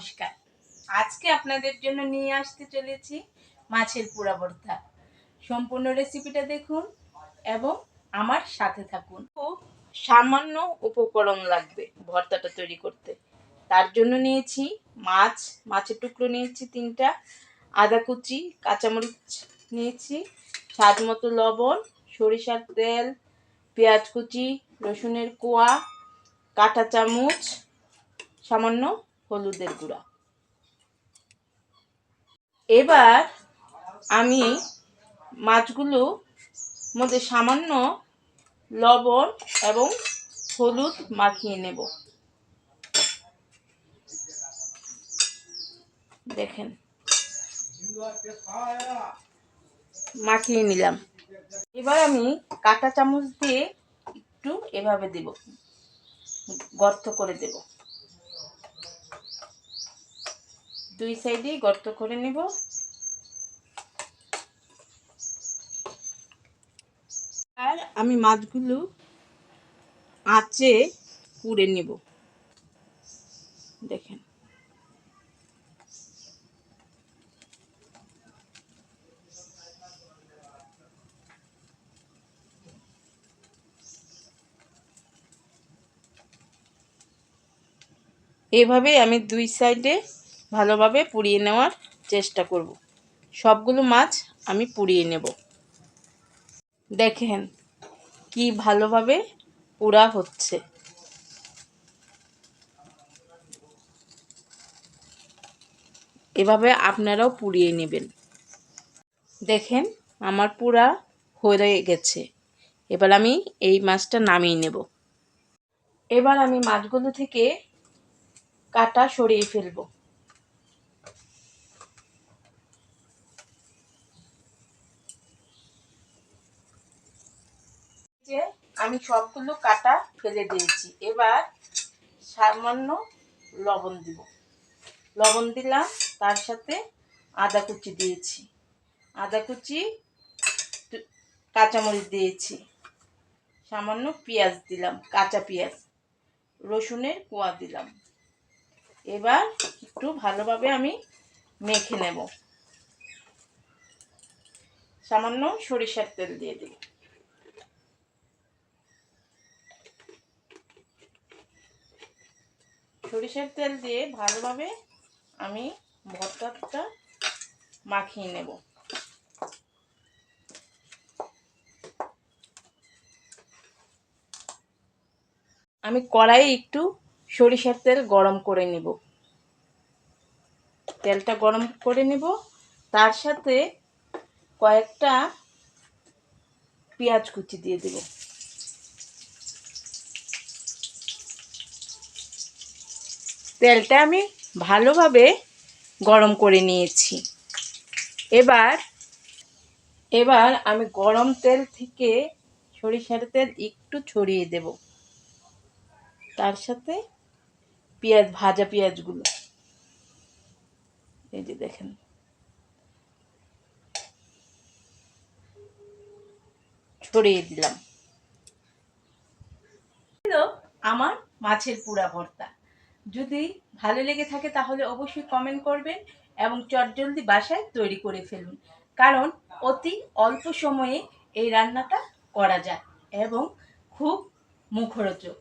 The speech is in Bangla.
নমস্কার। আজকে আপনাদের জন্য নিয়ে আসতে চলেছি মাছের পোড়া ভর্তা। সম্পূর্ণ রেসিপিটা দেখুন এবং আমার সাথে থাকুন। খুব সামান্য উপকরণ লাগবে ভর্তাটা তৈরি করতে। তার জন্য নিয়েছি মাছ, মাছের টুকরো নিয়েছি তিনটা, আদা কুচি, কাঁচামরিচ নিয়েছি, স্বাদ মতো লবণ, সরিষার তেল, পেঁয়াজ কুচি, রসুনের কোয়া, কাঁটা চামচ, সামান্য হলুদের গুঁড়া। এবার আমি মাছগুলো মধ্যে সামান্য লবণ এবং হলুদ মাখিয়ে নেব। দেখেন, মাখিয়ে নিলাম। এবার আমি কাঁটা চামচ দিয়ে একটু এভাবে দেব, গর্ত করে দেব। দুই সাইডেই গর্ত করে নেব। আর আমি মাছগুলো আঁচে পুড়ে নেব। দেখেন। এভাবে আমি দুই সাইডে ভালোভাবে পুড়িয়ে নেওয়ার চেষ্টা করব। সবগুলো মাছ আমি পুড়িয়ে নেব। দেখেন কি ভালোভাবে পোড়া হচ্ছে। এভাবে আপনারাও পুড়িয়ে নেবেন। দেখেন আমার পুরা হয়ে গেছে। এবার আমি এই মাছটা নামিয়ে নেব। এবার আমি মাছগুলো থেকে কাটা সরিয়ে ফেলব। যে আমি সবগুলো কাটা ফেলে দিয়েছি। এবার সামান্য লবণ দিব। লবণ দিলাম, তার সাথে আদা কুচি দিয়েছি। আদা কুচি, কাঁচামরিচ দিয়েছি। সামান্য পেঁয়াজ দিলাম, কাঁচা পেঁয়াজ। রসুনের কোয়া দিলাম। এবার একটু ভালোভাবে আমি মেখে নেব। সামান্য সরিষার তেল দিয়ে দিই সরিষার তেল দিয়ে ভালোভাবে আমি ভর্তাটা মাখিয়ে নেব। আমি কড়াইয়ে একটু সরিষার তেল গরম করে নেব। তেলটা গরম করে নেব। তার সাথে কয়েকটা পেঁয়াজ কুচি দিয়ে দেব। তেলটা আমি ভালোভাবে গরম করে নিয়েছি। এবার এবার আমি গরম তেল থেকে সরিষার তেল একটু ছড়িয়ে দেব। তার সাথে পেঁয়াজ, ভাজা পেঁয়াজগুলো। এই যে দেখেন। ছড়িয়ে দিলাম। আমার মাছের পুরা ভর্তা। যদি ভালো লেগে থাকে তাহলে অবশ্যই কমেন্ট করবেন এবং চটজলদি বাসায় তৈরি করে ফেলুন। কারণ অতি অল্প সময়ে এই রান্নাটা করা যায় এবং খুব মুখরোচক।